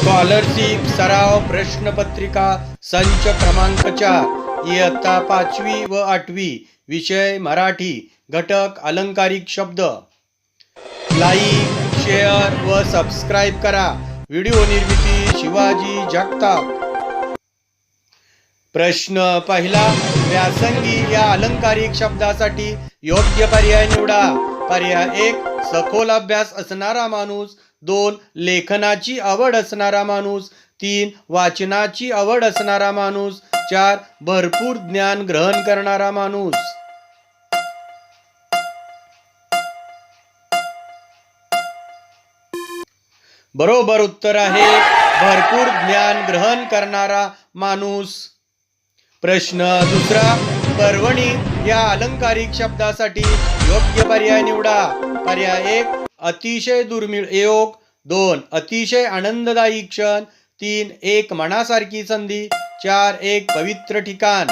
Scholarship सराव प्रश्नपत्रिका संच क्रमांक चार. इयत्ता पाचवी व आठवी. विषय मराठी. घटक अलंकारिक शब्द. लाईक शेअर व सबस्क्राईब करा. व्हिडिओ निर्मिती शिवाजी जगताप. प्रश्न पहिला. व्यासंगी या अलंकारिक शब्दासाठी योग्य पर्याय निवडा. पर्याय एक. सखोल अभ्यास असणारा माणूस दोन लेखनाची आवड असणारा माणूस. तीन वाचनाची आवड असणारा माणूस. चार भरपूर ज्ञान ग्रहण करणारा माणूस. बरोबर उत्तर आहे भरपूर ज्ञान ग्रहण करणारा माणूस. प्रश्न दुसरा पर्वणी या अलंकारिक शब्दासाठी योग्य पर्याय निवडा. पर्याय एक अतिशय दुर्मिळ. योग दोन. अतिशय आनंददायी क्षण. तीन. एक मनासारखी संधी. चार. एक पवित्र ठिकाण.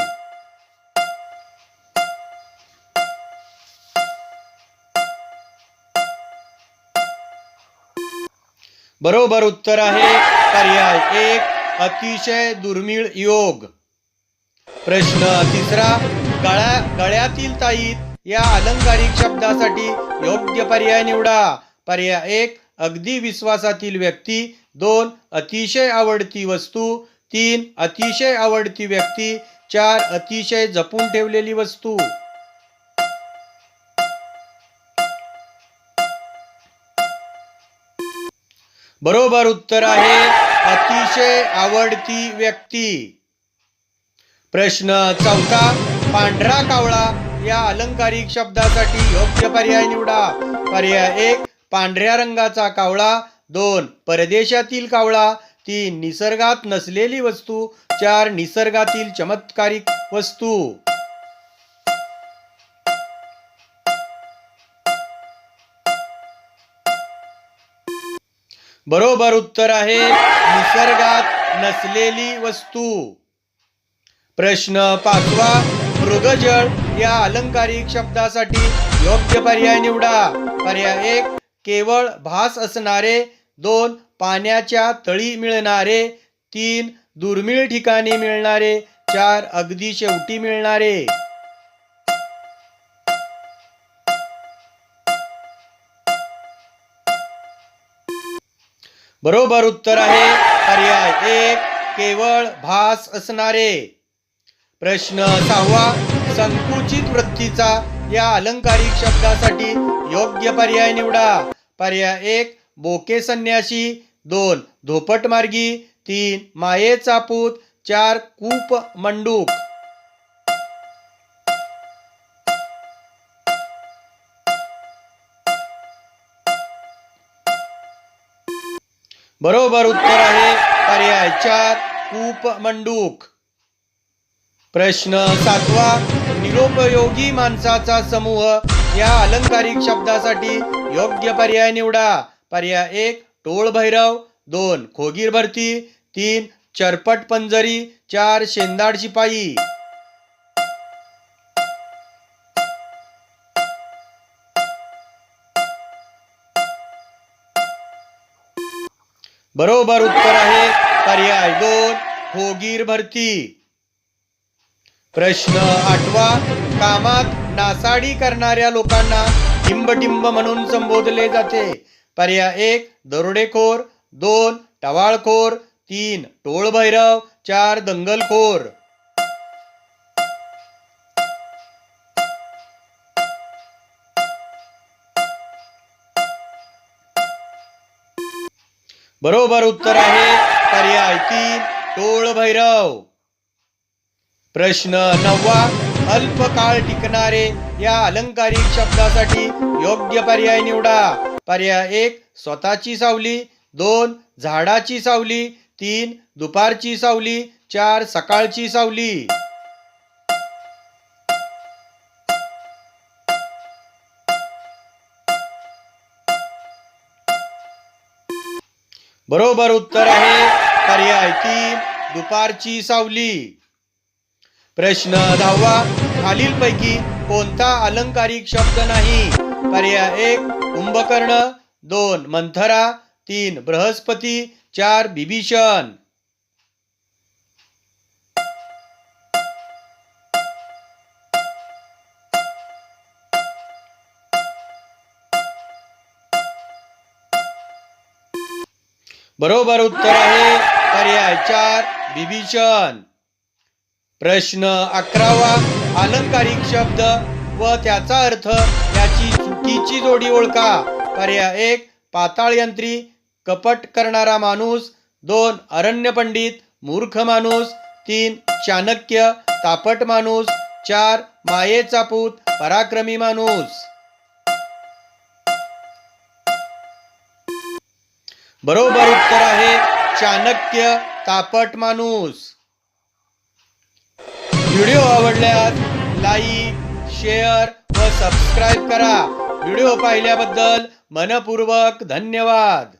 बरोबर उत्तर आहे. पर्याय एक. अतिशय दुर्मिळ योग. प्रश्न तिसरा. गळ्या गळ्यातील ताईत या अलंकारिक शब्दासाठी योग्य पर्याय निवडा. पर्याय एक अगदी विश्वासातील व्यक्ती. दोन अतिशय आवडती वस्तू. तीन अतिशय आवडती व्यक्ती. चार अतिशय जपून ठेवलेली वस्तू. बरोबर उत्तर आहे अतिशय आवडती व्यक्ती. प्रश्न चौथा पांढरा कावळा या अलंकारिक शब्दासाठी योग्य पर्याय निवडा. पर्याय एक पांढऱ्या रंगाचा कावळा दोन परदेशातील कावळा तीन निसर्गात नसलेली वस्तू चार निसर्गातील चमत्कारिक वस्तू. बरोबर उत्तर आहे निसर्गात नसलेली वस्तू. प्रश्न पाचवा मृगजळ या अलंकारिक शब्दासाठी योग्य पर्याय निवडा. पर्याय एक केवळ भास असणारे दोन पाण्याच्या तळी मिळणारे तीन दुर्मिळ ठिकाणी मिळणारे चार अगदी शेवटी मिळणारे. बरोबर उत्तर आहे पर्याय एक केवळ भास असणारे. प्रश्न सहावा संकुचित वृत्तीचा या अलंकारिक शब्दासाठी योग्य पर्याय निवडा. पर्याय एक बोके संन्यासी दोन धोपट मार्गी. तीन मायेचा पूत चार कूप मंडूक. बरोबर उत्तर आहे पर्याय चार कूप मंडूक. प्रश्न सातवा निरुपयोगी माणसाचा समूह या अलंकारिक शब्दासाठी योग्य पर्याय निवडा. पर्याय एक टोळ भैरव. दोन खोगीर भरती. तीन चरपट पंजरी. चार शेंदाड शिपाई. बरोबर उत्तर आहे. पर्याय दोन खोगीर भरती. प्रश्न आठवा. कामात नासाडी करणाऱ्या लोकांना टिंबटिंब म्हणून संबोधले जाते. पर्याय एक दरोडेखोर. दोन टवाळखोर. तीन टोळभैरव. चार दंगलखोर. बरोबर उत्तर आहे पर्याय तीन टोळ भैरव प्रश्न नववा अल्पकाळ टिकणारे या अलंकारिक शब्दासाठी योग्य पर्याय निवडा. पर्याय एक स्वतःची सावली. दोन झाडाची सावली. तीन दुपारची सावली. चार सकाळची सावली. बरोबर उत्तर आहे. पर्याय तीन दुपारची सावली. प्रश्न दहावा खालीलपैकी कोणता अलंकारिक शब्द नाही? पर्याय एक कुंभकर्ण. दोन मंथरा. तीन बृहस्पती. चार बिभीषण. बरोबर उत्तर आहे पर्याय चार बिभीषण. प्रश्न अकरावा अलंकारिक शब्द व त्याचा अर्थ याची चुकीची जोडी ओळखा. पर्याय एक पाताळ यंत्री कपट करणारा माणूस. दोन अरण्य पंडित मूर्ख माणूस. तीन चाणक्य तापट माणूस. चार मायेचा पूत पराक्रमी माणूस. बरोबर उत्तर आहे चाणक्य तापट माणूस. व्हिडिओ आवडल्यास लाईक शेअर व सबस्क्राईब करा. व्हिडिओ पाहिल्याबद्दल मनपूर्वक धन्यवाद.